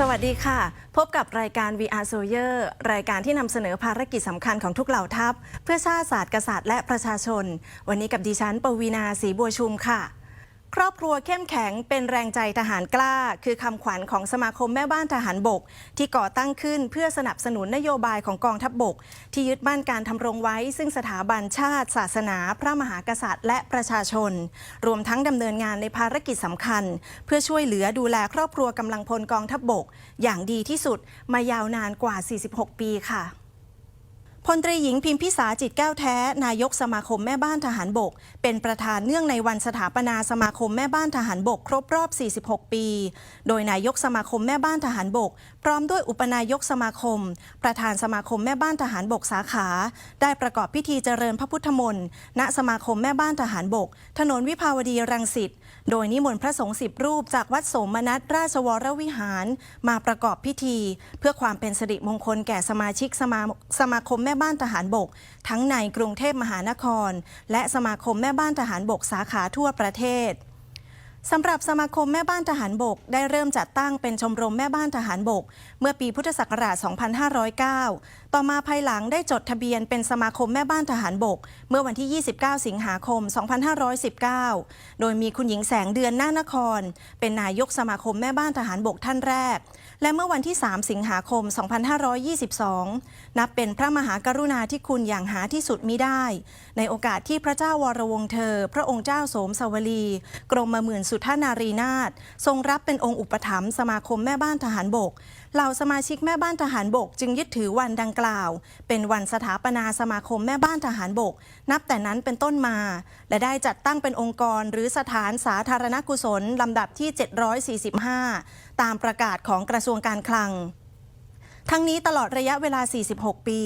สวัสดีค่ะ พบกับรายการ VR Soldier รายการที่นำเสนอภารกิจสำคัญของทุกเหล่าทัพ เพื่อชาติศาสตร์กษัตริย์และประชาชน วันนี้กับดิฉันปวีนาศรีบัวชุมค่ะ ครอบครัวเข้มแข็งเป็นแรงใจทหารกล้า คือคำขวัญของสมาคมแม่บ้านทหารบก ที่ก่อตั้งขึ้นเพื่อสนับสนุนนโยบายของกองทัพบบก ที่ยึดมั่นการทำรงไว้ ซึ่งสถาบันชาติ ศาสนา พระมหากษัตริย์ และประชาชน รวมทั้งดำเนินงานในภารกิจสำคัญ เพื่อช่วยเหลือดูแลครอบครัวกำลังพลกองทัพบบก อย่างดีที่สุดมายาวนานกว่า 46 ปีค่ะ พลตรีหญิงพิมพิสาจิตแก้วแท้ นายกสมาคมแม่บ้านทหารบก เป็นประธานเนื่องในวันสถาปนาสมาคมแม่บ้านทหารบก ครบรอบ 46 ปี โดยนายกสมาคมแม่บ้านทหารบก พร้อมด้วยอุปนายกสมาคม ประธานสมาคมแม่บ้านทหารบกสาขา ได้ประกอบพิธีเจริญพระพุทธมนต์ณสมาคมแม่บ้านทหารบก ถนนวิภาวดีรังสิต โดยนิมนต์พระสงฆ์สิบรูปจากวัดโสมนัสราชวรวิหาร มาประกอบพิธี เพื่อความเป็นสิริมงคลแก่สมาชิกสมาสมาคมแม่บ้านทหารบก ทั้งในกรุงเทพมหานคร และสมาคมแม่บ้านทหารบกสาขาทั่วประเทศสำหรับสมาคมแม่บ้านทหารบก ได้เริ่มจัดตั้งเป็นชมรมแม่บ้านทหารบก เมื่อปีพุทธศักราช 2509ต่อมาภายหลังได้จดทะเบียนเป็นสมาคมแม่บ้านทหารบก เมื่อวันที่ 29 สิงหาคม 2519 โดยมีคุณหญิงแสงเดือนหน้านคร เป็นนายกสมาคมแม่บ้านทหารบกท่านแรก และเมื่อวันที่ 3 สิงหาคม 2522 นับเป็นพระมหากรุณาธิคุณอย่างหาที่สุดมิได้ ในโอกาสที่พระเจ้าวรวงศ์เธอ พระองค์เจ้าโสมสวลี กรมหมื่นสุทธานารีนาถทรงรับเป็นองค์อุปถัมภ์สมาคมแม่บ้านทหารบกเหล่าสมาชิกแม่บ้านทหารบก จึงยึดถือวันดังกล่าว เป็นวันสถาปนาสมาคมแม่บ้านทหารบก นับแต่นั้นเป็นต้นมา และได้จัดตั้งเป็นองค์กรหรือสถานสาธารณกุศลลำดับที่ 745 ตามประกาศของกระทรวงการคลัง ทั้งนี้ตลอดระยะเวลา 46 ปี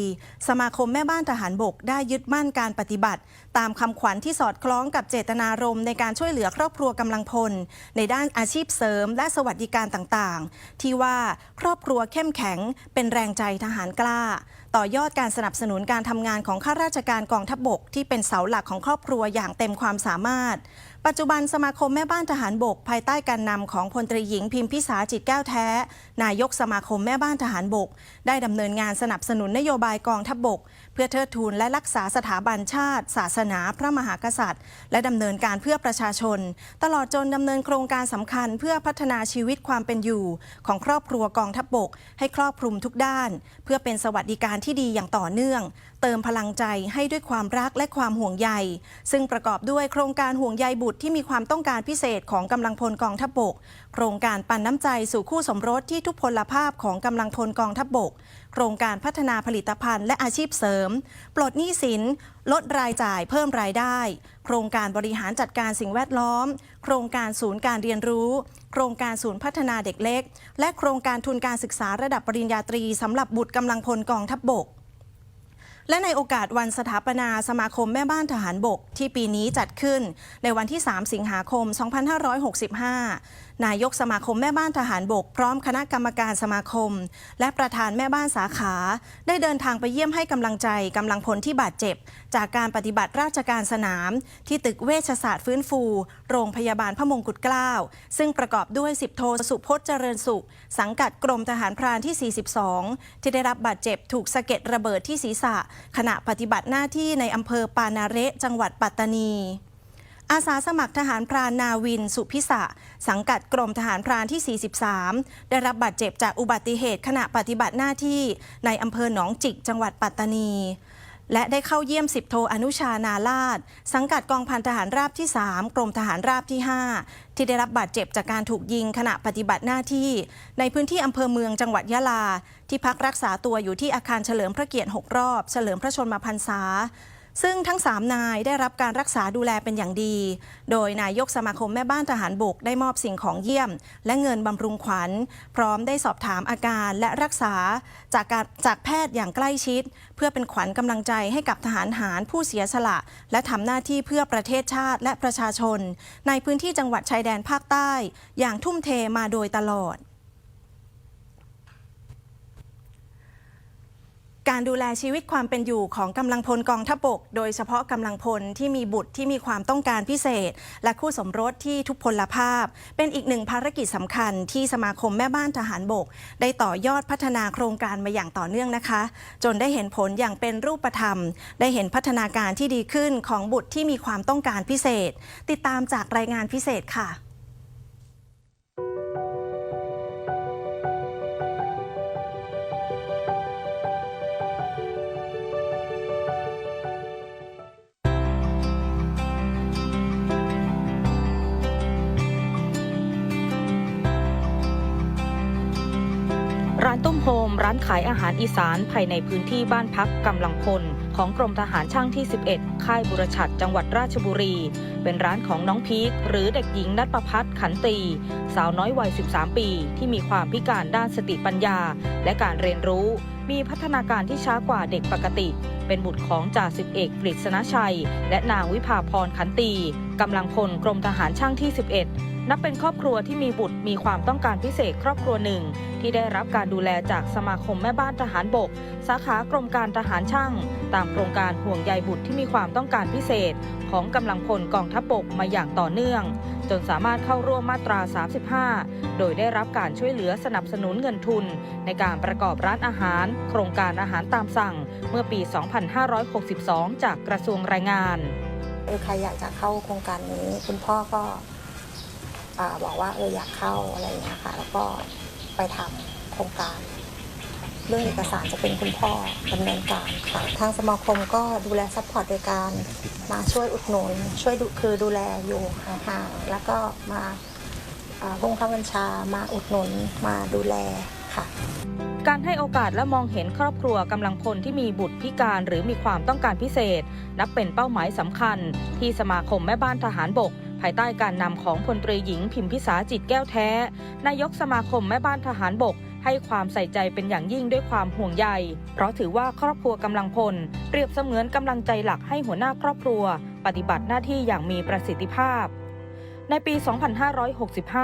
สมาคมแม่บ้านทหารบกได้ยึดมั่นการปฏิบัติ ตามคำขวัญที่สอดคล้องกับเจตนารมณ์ในการช่วยเหลือครอบครัวกำลังพล ในด้านอาชีพเสริมและสวัสดิการต่างๆ ที่ว่าครอบครัวเข้มแข็ง เป็นแรงใจทหารกล้า ต่อยอดการสนับสนุนการทำงานของข้าราชการกองทัพบบกที่เป็นเสาหลักของครอบครัวอย่างเต็มความสามารถ ปัจจุบันสมาคมแม่บ้านทหารบก ภายใต้การนำของพลตรีหญิงพิมพิสาจิตแก้วแท้ นายกสมาคมแม่บ้านทหารบก ได้ดำเนินงานสนับสนุนนโยบายกองทัพบบก เพื่อเทิดทูนและรักษาสถาบันชาติ ศาสนาพระมหากษัตริย์ และดำเนินการเพื่อประชาชน ตลอดจนดำเนินโครงการสำคัญเพื่อพัฒนาชีวิตความเป็นอยู่ ของครอบครัวกองทัพบบก ให้ครอบคลุมทุกด้าน เพื่อเป็นสวัสดิการที่ดีอย่างต่อเนื่อง เติมพลังใจให้ด้วยความรักและความห่วงใย ซึ่งประกอบด้วยโครงการห่วงใยบุตรที่มีความต้องการพิเศษของกำลังพลกองทัพบบกโครงการปันน้ำใจสู่คู่สมรสที่ทุพพลภาพของกำลังพลกองทัพบบก โครงการพัฒนาผลิตภัณฑ์และอาชีพเสริม ปลดหนี้สิน ลดรายจ่ายเพิ่มรายได้ โครงการบริหารจัดการสิ่งแวดล้อม โครงการศูนย์การเรียนรู้ โครงการศูนย์พัฒนาเด็กเล็ก และโครงการทุนการศึกษาระดับปริญญาตรีสำหรับบุตรกำลังพลกองทัพบบก และในโอกาสวันสถาปนาสมาคมแม่บ้านทหารบกที่ปีนี้จัดขึ้นในวันที่ 3 สิงหาคม 2565 นายกสมาคมแม่บ้านทหารบก พร้อมคณะกรรมการสมาคม และประธานแม่บ้านสาขา ได้เดินทางไปเยี่ยมให้กำลังใจกำลังพลที่บาดเจ็บ จากการปฏิบัติราชการสนาม ที่ตึกเวชศาสตร์ฟื้นฟู โรงพยาบาลพระมงกุฎเกล้าซึ่งประกอบด้วยสิบโทสุพจน์เจริญสุข สังกัดกรมทหารพรานที่ 42 ที่ได้รับบาดเจ็บถูกสะเก็ดระเบิดที่ศีรษะ ขณะปฏิบัติหน้าที่ในอำเภอปานาเระจังหวัดปัตตานี อาสาสมัครทหารพรานนาวิน สุพิษะสังกัดกรมทหารพรานที่ 43 ได้รับบาดเจ็บจากอุบัติเหตุขณะปฏิบัติหน้าที่ในอำเภอหนองจิกจังหวัดปัตตานี และได้เข้าเยี่ยมสิบโทอนุชานาลาดสังกัดกองพันทหารราบที่ 3 กรมทหารราบที่ 5 ที่ได้รับบาดเจ็บจากการถูกยิงขณะปฏิบัติหน้าที่ ในพื้นที่อำเภอเมืองจังหวัดยะลา ที่พักรักษาตัวอยู่ที่อาคารเฉลิมพระเกียรติ 6 รอบ เฉลิมพระชนมพรรษา ซึ่งทั้ง 3 นายได้รับการรักษาดูแลเป็นอย่างดี โดยนายกสมาคมแม่บ้านทหารบกได้มอบสิ่งของเยี่ยม และเงินบำรุงขวัญ พร้อมได้สอบถามอาการและรักษาจากการจากแพทย์อย่างใกล้ชิด เพื่อเป็นขวัญกำลังใจให้กับทหารหารผู้เสียสละ และทำหน้าที่เพื่อประเทศชาติและประชาชน ในพื้นที่จังหวัดชายแดนภาคใต้ อย่างทุ่มเทมาโดยตลอด การดูแลชีวิตความเป็นอยู่ของกำลังพลกองทัพบก โดยเฉพาะกำลังพลที่มีบุตรที่มีความต้องการพิเศษ และคู่สมรสที่ทุพพลภาพ เป็นอีกหนึ่งภารกิจสำคัญที่สมาคมแม่บ้านทหารบก ได้ต่อยอดพัฒนาโครงการมาอย่างต่อเนื่องนะคะ จนได้เห็นผลอย่างเป็นรูปธรรม ได้เห็นพัฒนาการที่ดีขึ้นของบุตรที่มีความต้องการพิเศษ ติดตามจากรายงานพิเศษค่ะานขายอาหารอีสานภายในพื้นที่บ้านพักกำลังพล ของกรมทหารช่างที่ 11 ค่ายบุรชัดจังหวัดราชบุรี เป็นร้านของน้องพีคหรือเด็กหญิงนัทประพัฒขันตี สาวน้อยวัย 13 ปี ที่มีความพิการด้านสติปัญญา และการเรียนรู้ มีพัฒนาการที่ช้ากว่าเด็กปกติ เป็นบุตรของจ่าสิบเอกกฤษณชัย และนางวิภาพรขันตีกำลังพลกรมทหารช่างที่ 11 นับเป็นครอบครัวที่มีบุตรมีความต้องการพิเศษครอบครัวหนึ่ง ที่ได้รับการดูแลจากสมาคมแม่บ้านทหารบก สาขากรมการทหารช่าง ตามโครงการห่วงใยบุตรที่มีความต้องการพิเศษ ของกำลังพลกองทัพบกมาอย่างต่อเนื่อง จนสามารถเข้าร่วมมาตรา 35 โดยได้รับการช่วยเหลือสนับสนุนเงินทุน ในการประกอบร้านอาหาร โครงการอาหารตามสั่ง เมื่อปี 2562 จากกระทรวงแรงงานเออใครอยากจะเข้าโครงการนี้ คุณพ่อก็อบอกว่าเอออยากเข้าอะไรอย่างเงี้ยค่ะ แล้วก็ ไปทำโครงการ เรื่องเอกสารจะเป็นคุณพ่อดำเนินการค่ะทางสมาคมก็ดูแลซัพพอร์ตโดยการมาช่วยอุดหนุนช่วยดูคือดูแลอยู่ห่างๆแล้วก็มาอ่าลงคำบัญชามาอุดหนุนมาดูแลค่ะการให้โอกาสและมองเห็นครอบครัวกำลังพลที่มีบุตรพิการหรือมีความต้องการพิเศษ นับเป็นเป้าหมายสำคัญ ที่สมาคมแม่บ้านทหารบก ภายใต้การนำของพลตรีหญิงพิมพิสาจิตแก้วแท้ นายกสมาคมแม่บ้านทหารบก ให้ความใส่ใจเป็นอย่างยิ่งด้วยความห่วงใย เพราะถือว่าครอบครัวกำลังพล เปรียบเสมือนกำลังใจหลักให้หัวหน้าครอบครัว ปฏิบัติหน้าที่อย่างมีประสิทธิภาพในปี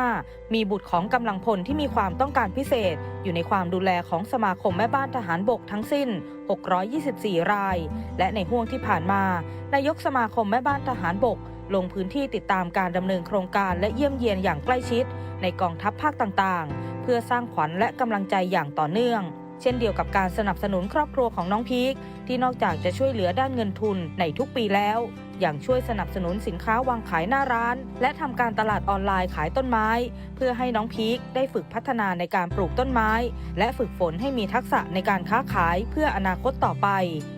2565 มีบุตรของกำลังพลที่มีความต้องการพิเศษ อยู่ในความดูแลของสมาคมแม่บ้านทหารบกทั้งสิ้น 624 ราย และในห่วงที่ผ่านมา นายกสมาคมแม่บ้านทหารบก ลงพื้นที่ติดตามการดำเนินโครงการและเยี่ยมเยียนอย่างใกล้ชิด ในกองทัพภาคต่างๆ เพื่อสร้างขวัญและกำลังใจอย่างต่อเนื่อง เช่นเดียวกับการสนับสนุนครอบครัวของน้องพีคที่นอกจากจะช่วยเหลือด้านเงินทุนในทุกปีแล้วอย่างช่วยสนับสนุนสินค้าวางขายหน้าร้าน และทำการตลาดออนไลน์ขายต้นไม้ เพื่อให้น้องพีคได้ฝึกพัฒนาในการปลูกต้นไม้ และฝึกฝนให้มีทักษะในการค้าขายเพื่ออนาคตต่อไป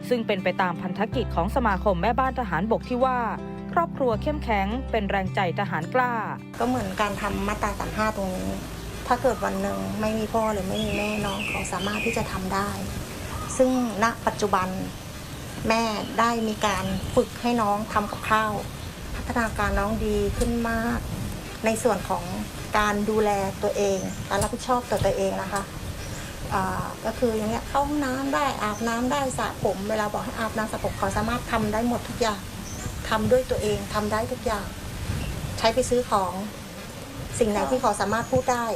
ซึ่งเป็นไปตามพันธกิจของสมาคมแม่บ้านทหารบกที่ว่า ครอบครัวเข้มแข็งเป็นแรงใจทหารกล้า ก็เหมือนการทำมาตราสามห้าตรงนี้ ถ้าเกิดวันหนึ่งไม่มีพ่อหรือไม่มีแม่น้องเขาสามารถที่จะทำได้ ซึ่งณปัจจุบันแม่ได้มีการฝึกให้น้องทำกับข้าว พัฒนาการน้องดีขึ้นมาก ในส่วนของการดูแลตัวเอง การรับผิดชอบต่อตัวเองนะคะก็คืออย่างเงี้ยเข้าห้องน้ำได้อาบน้ำได้สระผม เวลาบอกให้อาบน้ำสระผมเขาสามารถทำได้หมดทุกอย่าง ทำด้วยตัวเองทำได้ทุกอย่าง ใช้ไปซื้อของ สิ่งไหนที่เขาสามารถพูดได้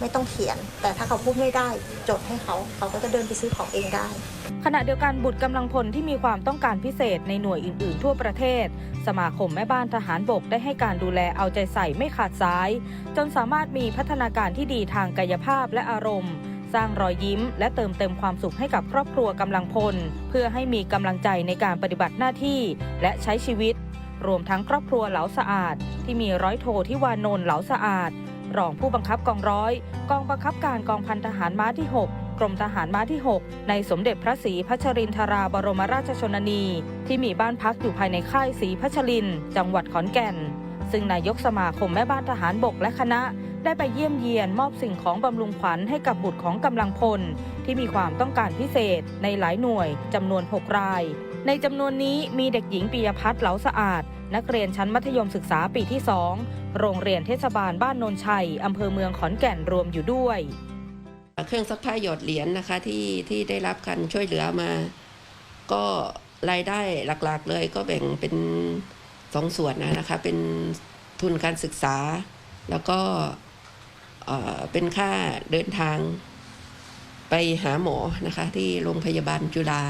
ไม่ต้องเขียน แต่ถ้าเขาพูดไม่ได้จดให้เขาเขาก็จะเดินไปซื้อของเองได้ ขณะเดียวกันบุตรกำลังพลที่มีความต้องการพิเศษในหน่วยอื่น ๆ ทั่วประเทศ สมาคมแม่บ้านทหารบกได้ให้การดูแลเอาใจใส่ไม่ขาดสาย จนสามารถมีพัฒนาการที่ดีทางกายภาพและอารมณ์ สร้างรอยยิ้ม และเติมเต็มความสุขให้กับครอบครัวกำลังพล เพื่อให้มีกำลังใจในการปฏิบัติหน้าที่ และใช้ชีวิต รวมทั้งครอบครัวเหลาสะอาด ที่มีร้อยโทที่วานนเหลาสะอาด รองผู้บังคับกองร้อย กองบังคับการกองพันทหารม้าที่ 6กรมทหารม้าที่ 6 ในสมเด็จพระศรีพัชรินทราบรมราชชนนี ที่มีบ้านพักอยู่ภายในค่ายศรีพัชริน จังหวัดขอนแก่น ซึ่งนายกสมาคมแม่บ้านทหารบกและคณะ ได้ไปเยี่ยมเยียนมอบสิ่งของบำรุงขวัญให้กับบุตรของกำลังพล ที่มีความต้องการพิเศษในหลายหน่วยจำนวน 6 ราย ในจำนวนนี้มีเด็กหญิงปียพัฒน์เหลาสะอาด นักเรียนชั้นมัธยมศึกษาปีที่ 2 โรงเรียนเทศบาลบ้านนนชัยอำเภอเมืองขอนแก่นรวมอยู่ด้วย เครื่องซักผ้าหยอดเหรียญนะคะที่ที่ได้รับการช่วยเหลือมา ก็รายได้หลักๆเลยก็แบ่งเป็นสองส่วนนะนะคะเป็นทุนการศึกษา แล้วก็ เป็นค่าเดินทางไปหาหมอนะคะ ที่โรงพยาบาลจุฬา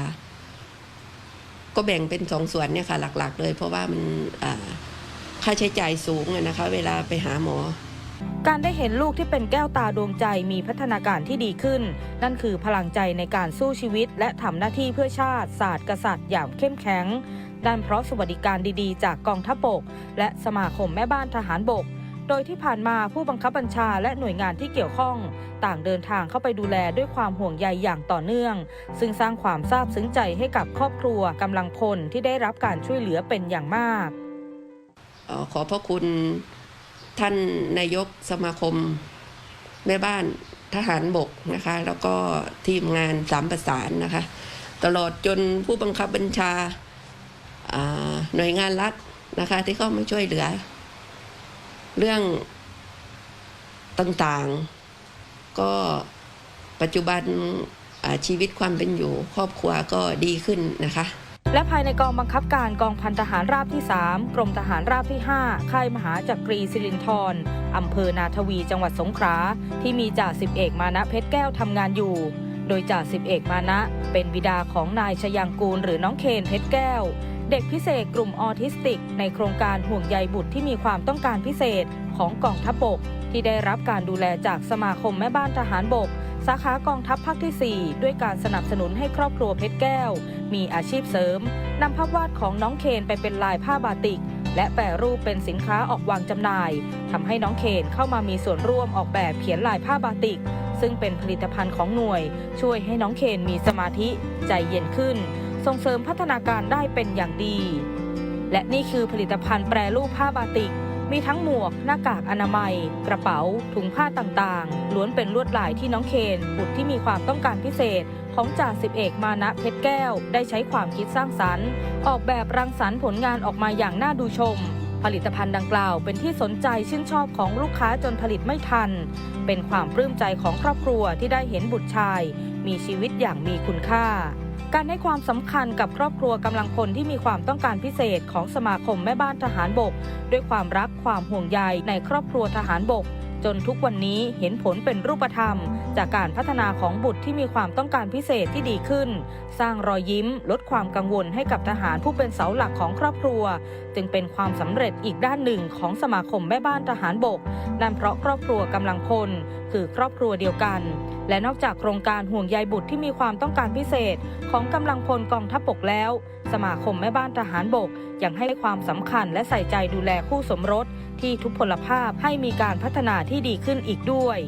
ก็แบ่งเป็นสองส่วนเนี่ยค่ะ หลักๆ เลย เพราะว่ามันค่าใช้จ่ายสูงนะคะ เวลาไปหาหมอ การได้เห็นลูกที่เป็นแก้วตาดวงใจมีพัฒนาการที่ดีขึ้น นั่นคือพลังใจในการสู้ชีวิต และทำหน้าที่เพื่อชาติศาสตร์กษัตริย์อย่างเข้มแข็งด้านเพราะสวัสดิการดีๆ จากกองทัพบก และสมาคมแม่บ้านทหารบก โดยที่ผ่านมาผู้บังคับบัญชาและหน่วยงานที่เกี่ยวข้อง ต่างเดินทางเข้าไปดูแลด้วยความห่วงใยอย่างต่อเนื่อง ซึ่งสร้างความซาบซึ้งใจให้กับครอบครัวกำลังพลที่ได้รับการช่วยเหลือเป็นอย่างมากออขอพระคุณท่านนายกสมาคม แม่บ้านทหารบกนะคะ แล้วก็ทีมงานสามประสานนะคะ ตลอดจนผู้บังคับบัญชาหน่วยงานรัฐนะคะที่เข้ามาช่วยเหลือ เรื่องต่างๆ ก็ปัจจุบันชีวิตความเป็นอยู่ ครอบครัวก็ดีขึ้นนะคะ และภายในกองบังคับการกองพันทหารราบที่ 3 กรมทหารราบที่ 5 ค่ายมหาจักรีสิรินธรอำเภอนาทวีจังหวัดสงขลาที่มีจ่าสิบเอกมานะเพชรแก้วทำงานอยู่ โดยจ่าสิบเอกมานะ เป็นบิดาของนายชยังกูลหรือน้องเคนเพชรแก้ว เด็กพิเศษกลุ่มออทิสติก ในโครงการห่วงใยบุตรที่มีความต้องการพิเศษของกองทัพบก ที่ได้รับการดูแลจากสมาคมแม่บ้านทหารบก สาขากองทัพภาคที่ 4 ด้วยการสนับสนุนให้ครอบครัวเพชรแก้ว มีอาชีพเสริมนำภาพวาดของน้องเคนไปเป็นลายผ้าบาติก และแปรรูปเป็นสินค้าออกวางจำหน่ายทำให้น้องเคนเข้ามามีส่วนร่วมออกแบบเขียนลายผ้าบาติก ซึ่งเป็นผลิตภัณฑ์ของหน่วย ช่วยให้น้องเคนมีสมาธิใจเย็นขึ้น ส่งเสริมพัฒนาการได้เป็นอย่างดี และนี่คือผลิตภัณฑ์แปรรูปผ้าบาติก มีทั้งหมวก หน้ากากอนามัย กระเป๋า ถุงผ้าต่างๆ ล้วนเป็นลวดลายที่น้องเคนบุตรที่มีความต้องการพิเศษ ของจ่าสิบเอกมานะเพชรแก้ว ได้ใช้ความคิดสร้างสรรค์ ออกแบบรังสรรค์ผลงานออกมาอย่างน่าดูชมผลิตภัณฑ์ดังกล่าวเป็นที่สนใจชื่นชอบของลูกค้าจนผลิตไม่ทัน เป็นความปลื้มใจของครอบครัวที่ได้เห็นบุตรชาย มีชีวิตอย่างมีคุณค่า การให้ความสำคัญกับครอบครัวกำลังพลที่มีความต้องการพิเศษของสมาคมแม่บ้านทหารบก ด้วยความรักความห่วงใยในครอบครัวทหารบก จนทุกวันนี้เห็นผลเป็นรูปธรรม จากการพัฒนาของบุตรที่มีความต้องการพิเศษที่ดีขึ้น สร้างรอยยิ้ม ลดความกังวลให้กับทหารผู้เป็นเสาหลักของครอบครัว จึงเป็นความสำเร็จอีกด้านหนึ่งของสมาคมแม่บ้านทหารบก นั่นเพราะครอบครัวกำลังพลคือครอบครัวเดียวกัน และนอกจากโครงการห่วงใยบุตรที่มีความต้องการพิเศษ ของกำลังพลกองทัพบกแล้ว สมาคมแม่บ้านทหารบกยังให้ความสำคัญและใส่ใจดูแลคู่สมรส ที่ทุพพลภาพให้มีการพัฒนาที่ดีขึ้นอีกด้วย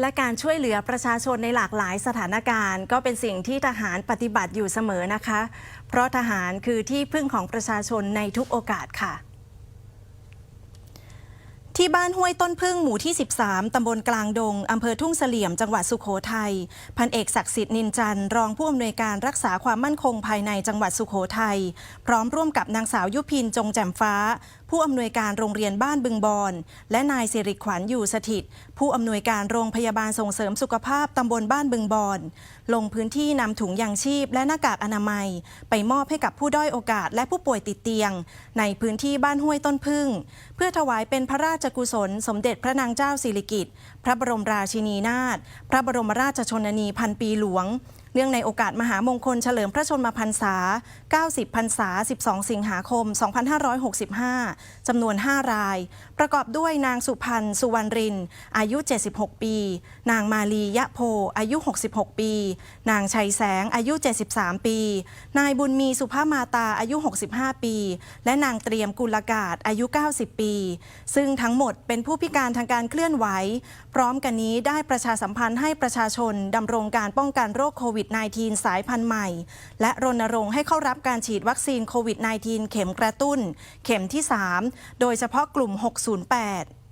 และการช่วยเหลือประชาชนในหลากหลายสถานการณ์ ก็เป็นสิ่งที่ทหารปฏิบัติอยู่เสมอนะคะ เพราะทหารคือที่พึ่งของประชาชนในทุกโอกาสค่ะ ที่บ้านห้วยต้นพึ่งหมู่ที่ 13 ตำบลกลางดง อำเภอทุ่งเสลี่ยม จังหวัดสุขโขทัย พันเอกศักดิ์สิทธิ์นินจันรองผู้อำนวยการรักษาความมั่นคงภายในจังหวัดสุขโขทัย พร้อมร่วมกับนางสาวยุพินจงแจ่มฟ้า ผู้อำนวยการโรงเรียนบ้านบึงบอน และนายสิริขวัญอยู่สถิต ผู้อำนวยการโรงพยาบาลส่งเสริมสุขภาพตำบลบ้านบึงบอน ลงพื้นที่นำถุงยางชีพและหน้ากากอนามัย ไปมอบให้กับผู้ด้อยโอกาสและผู้ป่วยติดเตียง ในพื้นที่บ้านห้วยต้นพึ่ง เพื่อถวายเป็นพระราชกุศล สมเด็จพระนางเจ้าสิริกิติ์พระบรมราชินีนาถพระบรมราชชนนีพันปีหลวง เนื่องในโอกาสมหามงคลเฉลิมพระชนมพรรษา 90 พรรษา 12 สิงหาคม 2565 จำนวน 5 ราย ประกอบด้วยนางสุพันธ์สุวรรณริน อายุ 76 ปี นางมาลียะโพ อายุ 66 ปี นางชัยแสง อายุ 73 ปี นายบุญมีสุภามาตา อายุ 65 ปี และนางเตรียมกุลกาศ อายุ 90 ปี ซึ่งทั้งหมดเป็นผู้พิการทางการเคลื่อนไหว พร้อมกันนี้ได้ประชาสัมพันธ์ให้ประชาชนดำรงการป้องกันโรคโควิดวิด -19 สายพันธุ์ใหม่ และรณรงค์ให้เข้ารับการฉีดวัคซีนโควิด -19 เข็มกระตุ้น เข็มที่ 3 โดยเฉพาะกลุ่ม 608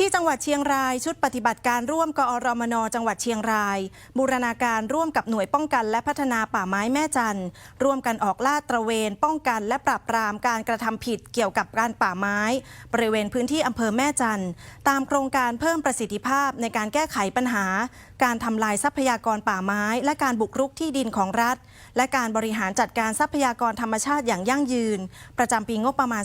ที่จังหวัดเชียงรายชุดปฏิบัติการร่วมกอรมนจังหวัดเชียงราย บูรณาการร่วมกับหน่วยป้องกันและพัฒนาป่าไม้แม่จันทร์ร่วมกันออกลาดตระเวน ป้องกันและปราบปรามการกระทำผิดเกี่ยวกับการป่าไม้ บริเวณพื้นที่อำเภอแม่จันทร์ตามโครงการเพิ่มประสิทธิภาพในการแก้ไขปัญหา การทำลายทรัพยากรป่าไม้ และการบุกรุกที่ดินของรัฐ และการบริหารจัดการทรัพยากรธรรมชาติอย่างยั่งยืน ประจำปีงบประมาณ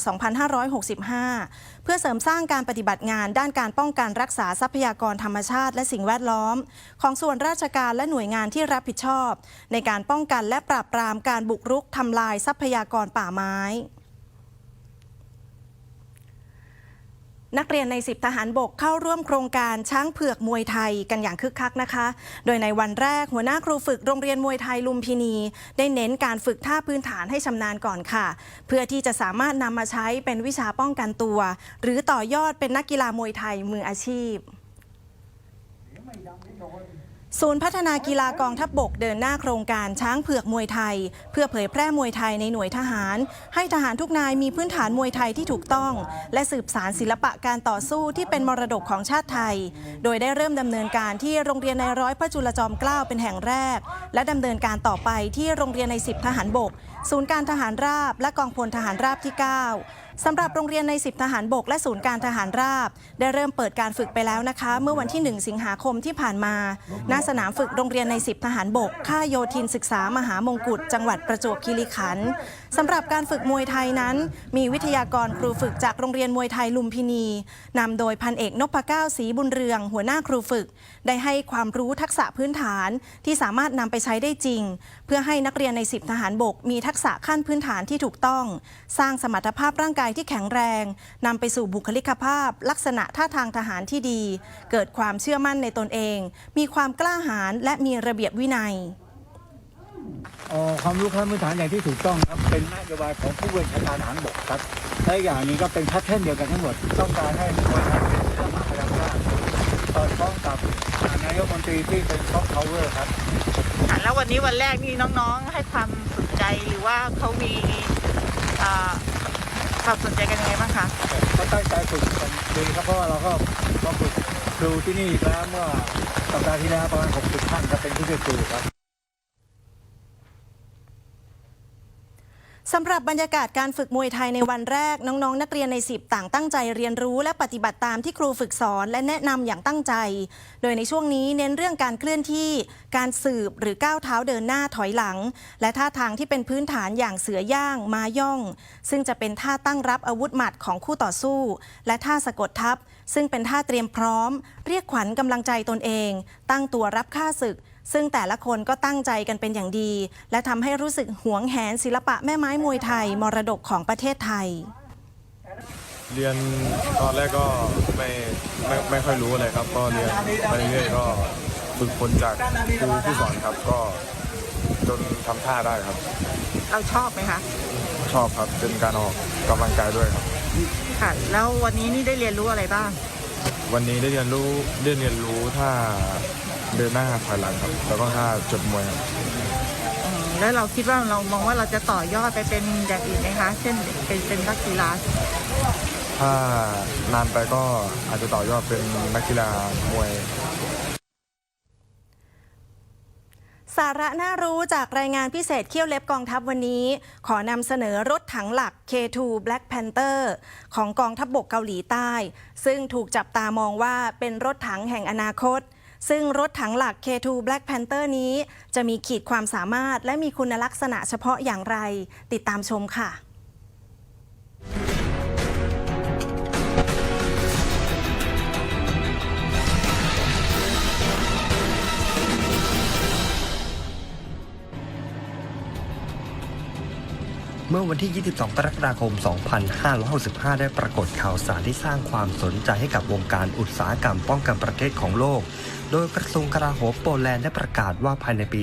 2565 เพื่อเสริมสร้างการปฏิบัติงานด้านการป้องกันรักษาทรัพยากรธรรมชาติ และสิ่งแวดล้อม ของส่วนราชการและหน่วยงานที่รับผิดชอบ ในการป้องกันและปราบปรามการบุกรุกทำลายทรัพยากรป่าไม้ นักเรียนใน 10 ทหารบกเข้าร่วมโครงการช้างเผือกมวยไทยกันอย่างคึกคักนะคะ โดยในวันแรกหัวหน้าครูฝึกโรงเรียนมวยไทยลุมพินี ได้เน้นการฝึกท่าพื้นฐานให้ชำนาญก่อนค่ะ เพื่อที่จะสามารถนำมาใช้เป็นวิชาป้องกันตัว หรือต่อยอดเป็นนักกีฬามวยไทยมืออาชีพ ศูนย์พัฒนากีฬากองทัพบบกเดินหน้าโครงการช้างเผือกมวยไทย เพื่อเผยแพร่มวยไทยในหน่วยทหาร ให้ทหารทุกนายมีพื้นฐานมวยไทยที่ถูกต้อง และสืบสารศิลปะการต่อสู้ที่เป็นมรดกของชาติไทย โดยได้เริ่มดำเนินการที่โรงเรียนในร้อยพระจุลจอมเกล้าเป็นแห่งแรก และดำเนินการต่อไปที่โรงเรียนใน10ทหารบก ศูนย์การทหารราบและกองพลทหารราบที่ 9 สำหรับโรงเรียนใน 10 ทหารบกและศูนย์การทหารราบ ได้เริ่มเปิดการฝึกไปแล้วนะคะ เมื่อวันที่ 1 สิงหาคมที่ผ่านมาหน้าสนามฝึกโรงเรียนใน 10 ทหารบก ค่ายโยธินศึกษามหามงกุฎจังหวัดประจวบคีรีขันธ์ สำหรับการฝึกมวยไทยนั้น มีวิทยากรครูฝึกจากโรงเรียนมวยไทยลุมพินีนำโดยพันเอกนพเก้าศรีบุญเรือง หัวหน้าครูฝึก ได้ให้ความรู้ทักษะพื้นฐานที่สามารถนำไปใช้ได้จริง เพื่อให้นักเรียนใน10ทหารบก มีทักษะขั้นพื้นฐานที่ถูกต้อง สร้างสมรรถภาพร่างกายที่แข็งแรงนำไปสู่บุคลิกภาพ ลักษณะท่าทางทหารที่ดี เกิดความเชื่อมั่นในตนเอง มีความกล้าหาญและมีระเบียบวินัย เอ่อความรู้ขั้นพื้นฐานอย่างที่ถูกต้องครับเป็นนโยบายของผู้บัญชาการทหารบกครับและอย่างนี้ก็เป็นแพทเทิร์นเดียวกันทั้งหมด ต้องการให้ทุกคนเป็นเรื่องมหาลัยชาติสอดคล้องกับนายกรัฐมนตรีที่เป็นซอฟต์พาวเวอร์ครับ ค่ะแล้ววันนี้วันแรกนี่น้องๆ ให้ความสนใจหรือว่าเขามีเอ่อความสนใจกันยังไงบ้างคะก็ตั้งใจฝึกกันดีครับเพราะว่าเราก็มาฝึกครูที่นี่แล้วเมื่อสัปดาห์ที่แล้วประมาณ60ท่านครับเป็นผู้ช่วยครูครับ สำหรับบรรยากาศการฝึกมวยไทยในวันแรก น้องๆนักเรียนใน 10 ต่างตั้งใจเรียนรู้และปฏิบัติตามที่ครูฝึกสอน และแนะนำอย่างตั้งใจ โดยในช่วงนี้เน้นเรื่องการเคลื่อนที่ การสืบหรือก้าวเท้าเดินหน้าถอยหลัง และท่าทางที่เป็นพื้นฐานอย่างเสือย่างม้าย่อง ซึ่งจะเป็นท่าตั้งรับอาวุธหมัดของคู่ต่อสู้ และท่าสะกดทัพซึ่งเป็นท่าเตรียมพร้อม เรียกขวัญกำลังใจตนเอง ตั้งตัวรับค่าศึก ซึ่งแต่ละคนก็ตั้งใจกันเป็นอย่างดี และทำให้รู้สึกหวงแหนศิลปะแม่ไม้มวยไทย มรดกของประเทศไทย เรียนตอนแรกก็ไม่ไม่ไม่ค่อยรู้อะไรครับ ก็เรียนไปเรื่อยๆก็ฝึกฝนจากครูผู้สอนครับก็จนทำท่าได้ครับ เราชอบไหมคะ ชอบครับเป็นการออกกำลังกายด้วยครับ ค่ะ แล้ววันนี้นี่ได้เรียนรู้อะไรบ้าง วันนี้ได้เรียนรู้ได้เรียนรู้ท่า เดินหน้าถอยหลังครับ แล้วก็ท่าจดมวยครับอืมแล้วเราคิดว่าเรามองว่าเราจะต่อยอดไปเป็นอย่างอื่นไหมคะ เช่นเป็นเป็นนักกีฬาถ้านานไปก็อาจจะต่อยอดเป็นนักกีฬามวย สาระน่ารู้จากรายงานพิเศษเขี้ยวเล็บกองทัพวันนี้ ขอนำเสนอรถถังหลัก K2 Black Panther ของกองทัพบบกเกาหลีใต้ ซึ่งถูกจับตามองว่าเป็นรถถังแห่งอนาคต ซึ่งรถถังหลัก K2 Black Panther นี้ จะมีขีดความสามารถและมีคุณลักษณะเฉพาะอย่างไร ติดตามชมค่ะ มื่อวันที่ 22 กรกฎาคม 2565 ได้ปรากฏข่าวสารที่สร้างความสนใจให้กับวงการอุตสาหกรรมป้องกันประเทศของโลก โดยกระทรวงกลาโหมโปแลนด์ได้ประกาศว่าภายในปี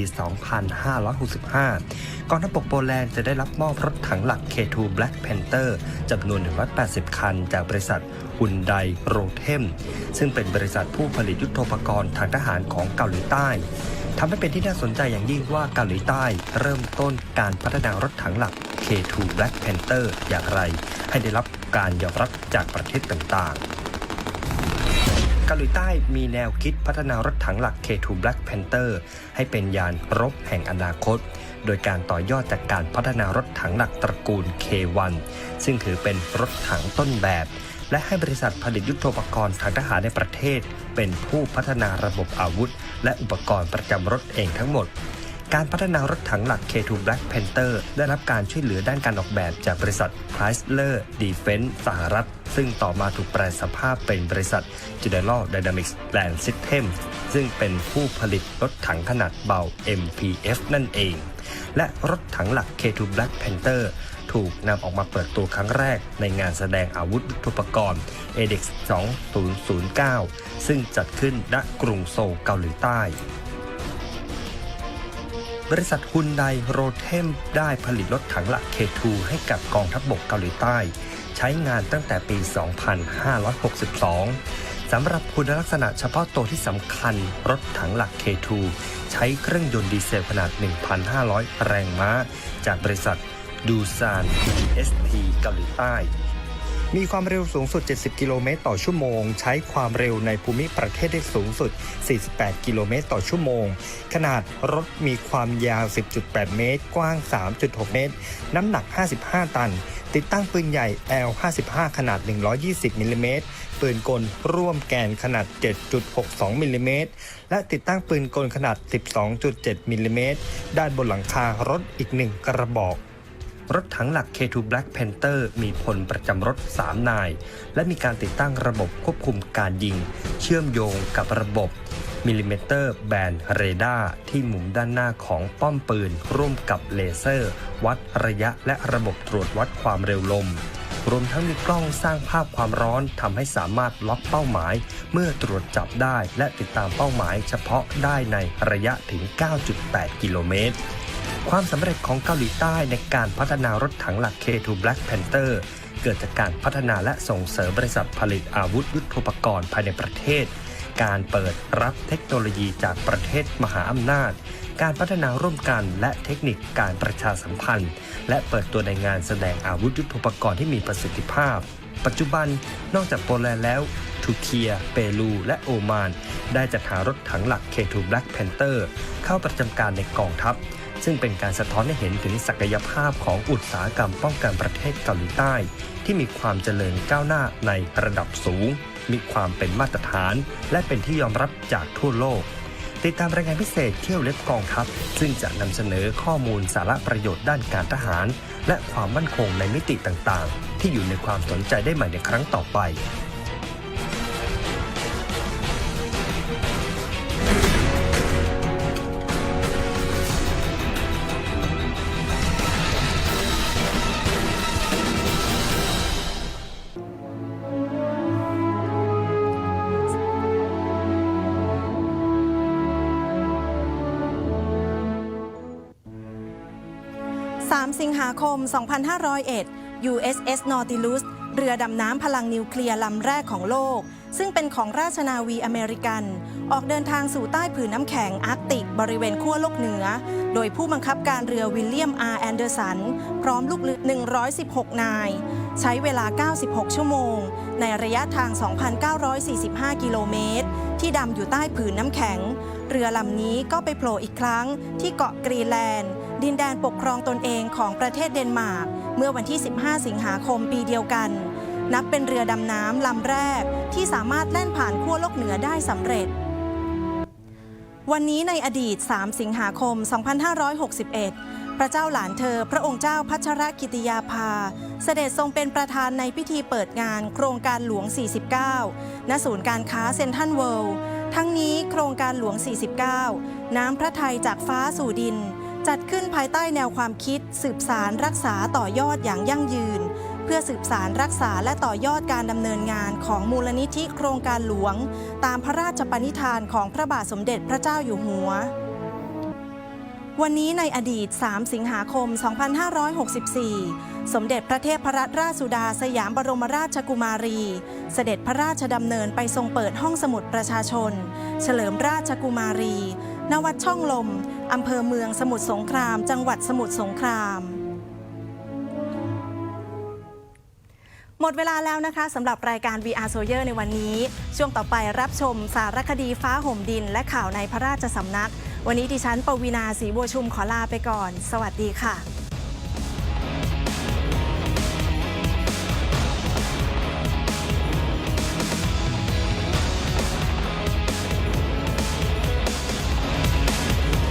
2565 กองทัพบกโปแลนด์จะได้รับมอบรถถังหลัก K2 Black Panther จำนวน 180 คัน จากบริษัทฮุนไดโรเทมซึ่งเป็นบริษัทผู้ผลิตยุทโธปกรณ์ทางทหารของเกาหลีใต้ ทำให้เป็นที่น่าสนใจอย่างยิ่งว่าเกาหลีใต้เริ่มต้นการพัฒนารถถังหลัก K2 Black Panther อย่างไร ให้ได้รับการยอมรับจากประเทศต่างๆ เกาหลีใต้มีแนวคิดพัฒนารถถังหลัก K2 Black Panther ให้เป็นยานรบแห่งอนาคต โดยการต่อยอดจากการพัฒนารถถังหลักตระกูล K1 ซึ่งถือเป็นรถถังต้นแบบและให้บริษัทผลิตยุทโธปกรณ์ทางทหารในประเทศ เป็นผู้พัฒนาระบบอาวุธ และอุปกรณ์ประจำรถเองทั้งหมด การพัฒนารถถังหลัก K2 Black Panther ได้รับการช่วยเหลือด้านการออกแบบจากบริษัท Chrysler Defense สหรัฐ ซึ่งต่อมาถูกแปลสภาพเป็นบริษัท General Dynamics Land Systems ซึ่งเป็นผู้ผลิตรถถังขนาดเบา MPF นั่นเอง และรถถังหลัก K2 Black Panther ถูกนำออกมาเปิดตัวครั้งแรกในงานแสดงอาวุธยุทโธปกรณ์ ADEX 2009 ซึ่งจัดขึ้นณกรุงโซลเกาหลีใต้บริษัทฮุนไดโรเทมได้ผลิตรถถังหลัก K2 ให้กับกองทัพบบกเกาหลีใต้ ใช้งานตั้งแต่ปี 2562 สำหรับคุณลักษณะเฉพาะตัวที่สำคัญ รถถังหลัก K2 ใช้เครื่องยนต์ดีเซลขนาด 1,500 แรงม้า จากบริษัท ดูซาน PST เกาหลีใต้ มีความเร็วสูงสุด 70 กิโลเมตรต่อชั่วโมง ใช้ความเร็วในภูมิประเทศได้สูงสุด 48 กิโลเมตรต่อชั่วโมง ขนาดรถมีความยาว 10.8 เมตร กว้าง 3.6 เมตร น้ำหนัก 55 ตัน ติดตั้งปืนใหญ่ L55 ขนาด 120 มิลลิเมตร ปืนกลร่วมแกนขนาด 7.62 มิลลิเมตร และติดตั้งปืนกลขนาด 12.7 มิลลิเมตร ด้านบนหลังคารถอีกหนึ่งกระบอก รถถังหลัก K2 Black Panther มีพลประจำรถ 3 นาย และมีการติดตั้งระบบควบคุมการยิง เชื่อมโยงกับระบบมิลลิเมตรแบนเรดาร์ที่มุมด้านหน้าของป้อมปืน ร่วมกับเลเซอร์ วัดระยะและระบบตรวจวัดความเร็วลม รวมทั้งมีกล้องสร้างภาพความร้อนทำให้สามารถล็อกเป้าหมาย เมื่อตรวจจับได้และติดตามเป้าหมายเฉพาะได้ในระยะถึง 9.8 กิโลเมตร ความสำเร็จของเกาหลีใต้ในการพัฒนารถถังหลัก K2 Black Panther เกิดจากการพัฒนาและส่งเสริมบริษัทผลิตอาวุธยุทโธปกรณ์ภายในประเทศ การเปิดรับเทคโนโลยีจากประเทศมหาอำนาจ การพัฒนาร่วมกันและเทคนิคการประชาสัมพันธ์ และเปิดตัวในงานแสดงอาวุธยุทโธปกรณ์ที่มีประสิทธิภาพ ปัจจุบันนอกจากโปแลนด์แล้วทูเคีย เปรู และโอมาน ได้จัดหารถถังหลัก K2 Black Panther เข้าประจำการในกองทัพ ซึ่งเป็นการสะท้อนให้เห็นถึงศักยภาพของอุตสาหกรรมป้องกันประเทศเกาหลีใต้ ที่มีความเจริญก้าวหน้าในระดับสูง มีความเป็นมาตรฐาน และเป็นที่ยอมรับจากทั่วโลก ติดตามรายงานพิเศษเที่ยวเล็บกองทัพ ซึ่งจะนำเสนอข้อมูลสาระประโยชน์ด้านการทหาร และความมั่นคงในมิติต่างๆ ที่อยู่ในความสนใจได้ใหม่ในครั้งต่อไป หาคม 2501 USS Nautilus เรือดำน้ำพลังนิวเคลียร์ลำแรกของโลก ซึ่งเป็นของราชนาวีอเมริกัน ออกเดินทางสู่ใต้ผืนน้ำแข็งอาร์กติกบริเวณขั้วโลกเหนือ โดยผู้บังคับการเรือวิลเลียม R. แอนเดอร์สัน พร้อมลูกเรือ 116 นาย ใช้เวลา 96 ชั่วโมง ในระยะทาง 2,945 กิโลเมตร ที่ดำอยู่ใต้ผืนน้ำแข็ง เรือลำนี้ก็ไปโผล่อีกครั้งที่เกาะกรีแลนด์ ดินแดนปกครองตนเองของประเทศเดนมาร์กเมื่อวันที่ 15 สิงหาคมปีเดียวกัน นับเป็นเรือดำน้ำลำแรกที่สามารถแล่นผ่านขั้วโลกเหนือได้สำเร็จ วันนี้ในอดีต 3 สิงหาคม 2561 พระเจ้าหลานเธอ พระองค์เจ้าพัชรกิติยาภา เสด็จทรงเป็นประธานในพิธีเปิดงานโครงการหลวง 49 ณ ศูนย์การค้าเซ็นทรัลเวิลด์ทั้งนี้โครงการหลวง 49 น้ำพระทัยจากฟ้าสู่ดิน จัดขึ้นภายใต้แนวความคิด สืบสารรักษาต่อยอดอย่างยั่งยืน เพื่อสืบสารรักษาและต่อยอดการดำเนินงานของมูลนิธิโครงการหลวง ตามพระราชปณิธานของพระบาทสมเด็จพระเจ้าอยู่หัว วันนี้ในอดีต 3 สิงหาคม 2564 สมเด็จพระเทพรัตนราชสุดาสยามบรมราชกุมารี เสด็จพระราชดำเนินไปทรงเปิดห้องสมุดประชาชน เฉลิมราชกุมารีณวัดช่องลม อำเภอเมืองสมุทรสงคราม จังหวัดสมุทรสงคราม หมดเวลาแล้วนะคะสำหรับรายการ VR s o y e r ในวันนี้ ช่วงต่อไปรับชมสารคดีฟ้าห่มดิน และข่าวในพระราชสำนัก วันนี้ดิฉันปวีนาศรีบัวชุมขอลาไปก่อน สวัสดีค่ะ